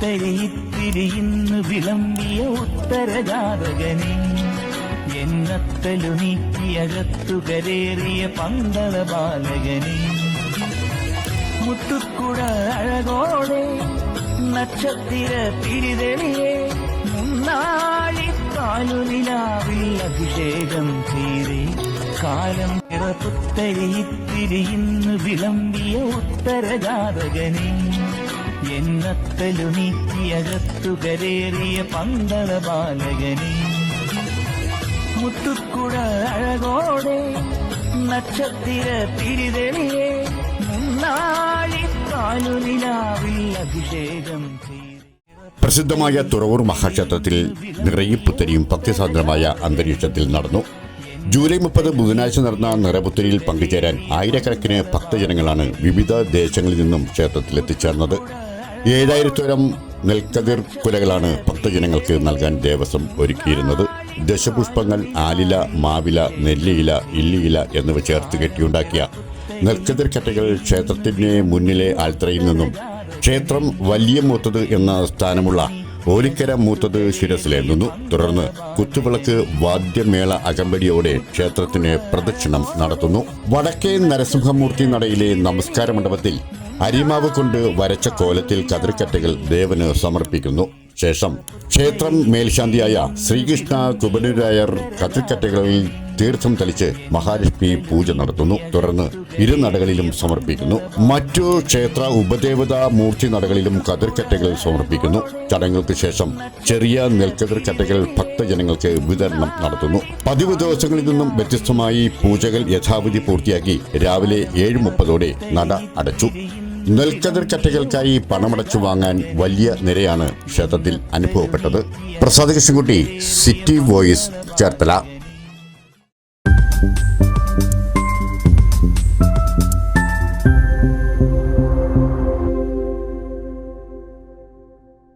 നിറപുത്തരി ഇത്തിരി ഇന്ന് വിളമ്പിയ ഉത്തരജാതകനെ. എന്നത്തലു നീക്കിയകത്തു കരേറിയ പന്തള ബാലകനെ. മുത്തുക്കുട അഴകോടെ നക്ഷത്ര തിരിതെളിയെ മുന്നാളി കാലുനിലാവിൽ അഭിഷേകം തീരെ കാലം പിറപ്പുത്തരി ഇത്തിരി ഇന്ന് വിളമ്പിയ ഉത്തരജാതകനെ. എന്നത്തലു നീക്കിയകത്തു കരേറിയ പന്തള ബാലകനെ. മുത്തുക്കുട അഴകോടെ നക്ഷത്തിര തിരിതെളിയെ അഭിഷേകം പ്രസിദ്ധമായ തുറവൂർ മഹാക്ഷേത്രത്തിൽ നിറയിപ്പുത്തരിയും ഭക്തിസാന്ദ്രമായ അന്തരീക്ഷത്തിൽ നടന്നു. ജൂലൈ മുപ്പത് ബുധനാഴ്ച നടന്ന നിറപുത്തരിയിൽ പങ്കുചേരാൻ ആയിരക്കണക്കിന് ഭക്തജനങ്ങളാണ് വിവിധ ദേശങ്ങളിൽ നിന്നും ക്ഷേത്രത്തിൽ എത്തിച്ചേർന്നത് ഏഴായിരത്തോളം നെൽക്കതിർ കുലകളാണ് ഭക്തജനങ്ങൾക്ക് നൽകാൻ ദേവസ്വം ഒരുക്കിയിരുന്നത്. ദശപുഷ്പങ്ങൾ ആലില മാവില നെല്ലിയില ഇല്ലിയില എന്നിവ ചേർത്ത് കെട്ടിയുണ്ടാക്കിയ നെൽക്കതിർ കെട്ടകൾ ക്ഷേത്രത്തിന് മുന്നിലെ ആൽത്തറയിൽ നിന്നും ക്ഷേത്രം വലിയ മൂത്തത് എന്ന സ്ഥാനമുള്ള ഓലിക്കര മൂത്തത് ശിരസിലേന്തുന്നു തുടർന്ന് കുത്തുവിളക്ക് വാദ്യമേള അകമ്പടിയോടെ ക്ഷേത്രത്തിന് പ്രദക്ഷിണം നടത്തുന്നു. വടക്കേ നരസിംഹമൂർത്തി നടയിലെ നമസ്കാര മണ്ഡപത്തിൽ അരിമാവ് കൊണ്ട് വരച്ച കോലത്തിൽ കതിർക്കറ്റകൾ ദേവന് സമർപ്പിക്കുന്നു. ശേഷം ക്ഷേത്രം മേൽശാന്തിയായ ശ്രീകൃഷ്ണ കുബനുരായർ കതിർക്കറ്റകളിൽ തീർത്ഥം തളിച്ച് മഹാലക്ഷ്മി പൂജ നടത്തുന്നു. തുടർന്ന് ഇരു നടകളിലും സമർപ്പിക്കുന്നു. മറ്റു ക്ഷേത്ര ഉപദേവതാ മൂർത്തി നടകളിലും കതിർക്കറ്റകൾ സമർപ്പിക്കുന്നു. ചടങ്ങുകൾക്ക് ശേഷം ചെറിയ നെൽക്കതിർക്കറ്റകൾ ഭക്തജനങ്ങൾക്ക് വിതരണം നടത്തുന്നു. പതിവ് ദിവസങ്ങളിൽ നിന്നും വ്യത്യസ്തമായി പൂജകൾ യഥാവിധി പൂർത്തിയാക്കി രാവിലെ ഏഴ് മുപ്പതോടെ നട അടച്ചു. നെൽക്കതിർ ചട്ടികൾക്കായി പണമടച്ചു വാങ്ങാൻ വലിയ നിരയാണ് ക്ഷേത്രത്തിൽ അനുഭവപ്പെട്ടത്. Prasad Krishnankutty city voice Cherthala.